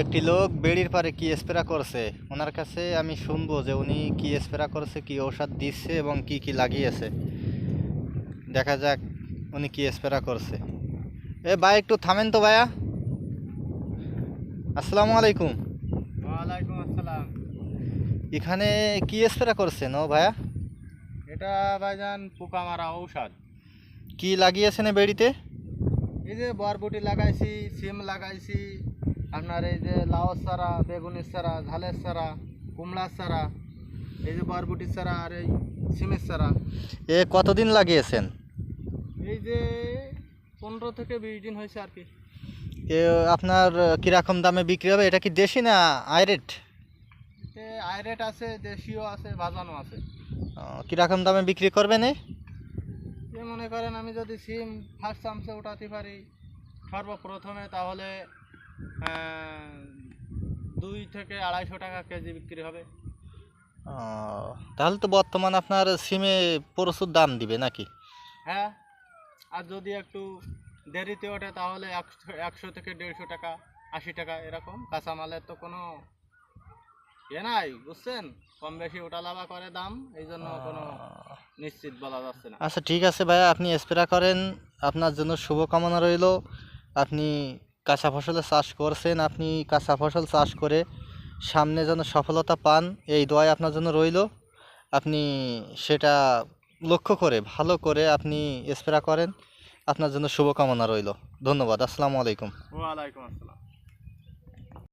একটি লোক বেড়ির পারে কি স্প্রে করছে? ওনার কাছে আমি শুনব যে উনি কি স্প্রে করছে কি ঔষধ দিচ্ছে এবং কি কি লাগিয়েছে। দেখা যাক উনি কি স্প্রে করছে। এ ভাই একটু থামেন তো ভাইয়া। আসসালামু আলাইকুম। ওয়ালাইকুম আসসালাম। এখানে কি স্প্রে করছেন ও ভাইয়া? এটা ভাইজান পোকা মারা ঔষধ। কি লাগিয়েছেন বেড়িতে? এই যে বরবটি লাগাইছি সিম লাগাইছি আপনার এই যে লাউ চারা বেগুনের চারা ঝালের চারা কুমড়ার চারা এই যে বরবটির চারা আর এই সিমের চারা। এ কতদিন লাগিয়েছেন? এই যে পনেরো থেকে বিশ দিন হয়েছে আর কি। এ আপনার কীরকম দামে বিক্রি হবে? এটা কি দেশি না আইরেট? আইরেট আছে দেশিও আছে ভাজানো আছে। কীরকম দামে বিক্রি করবেন এ? মনে করেন আমি যদি সিম ফার্স্ট চামচে উঠাতে পারি সর্বপ্রথমে তাহলে দুই থেকে আড়াইশো টাকা কেজি বিক্রি হবে। তাহলে তো বর্তমান আপনার সিমে প্রচুর দাম দিবে নাকি? হ্যাঁ আর যদি একটু দেরিতে ওঠে তাহলে একশো একশো থেকে দেড়শো টাকা আশি টাকা এরকম। কাঁচামালের তো কোনো ইয়ে নাই বুঝছেন? কম বেশি ওটা লাভা করে দাম এই জন্য কোনো নিশ্চিত বলা যাচ্ছে না। আচ্ছা ঠিক আছে ভাইয়া আপনি স্প্রে করেন। আপনার জন্য শুভকামনা রইল। আপনি কাঁচা ফসলের চাষ করছেন, আপনি কাঁচা ফসল চাষ করে সামনে যেন সফলতা পান, এই দোয়াই আপনার জন্য রইল। আপনি সেটা লক্ষ্য করে, ভালো করে আপনি স্প্রে করেন। আপনার জন্য শুভকামনা রইল। ধন্যবাদ। আসসালামু আলাইকুম। ওয়ালাইকুম আসসালাম।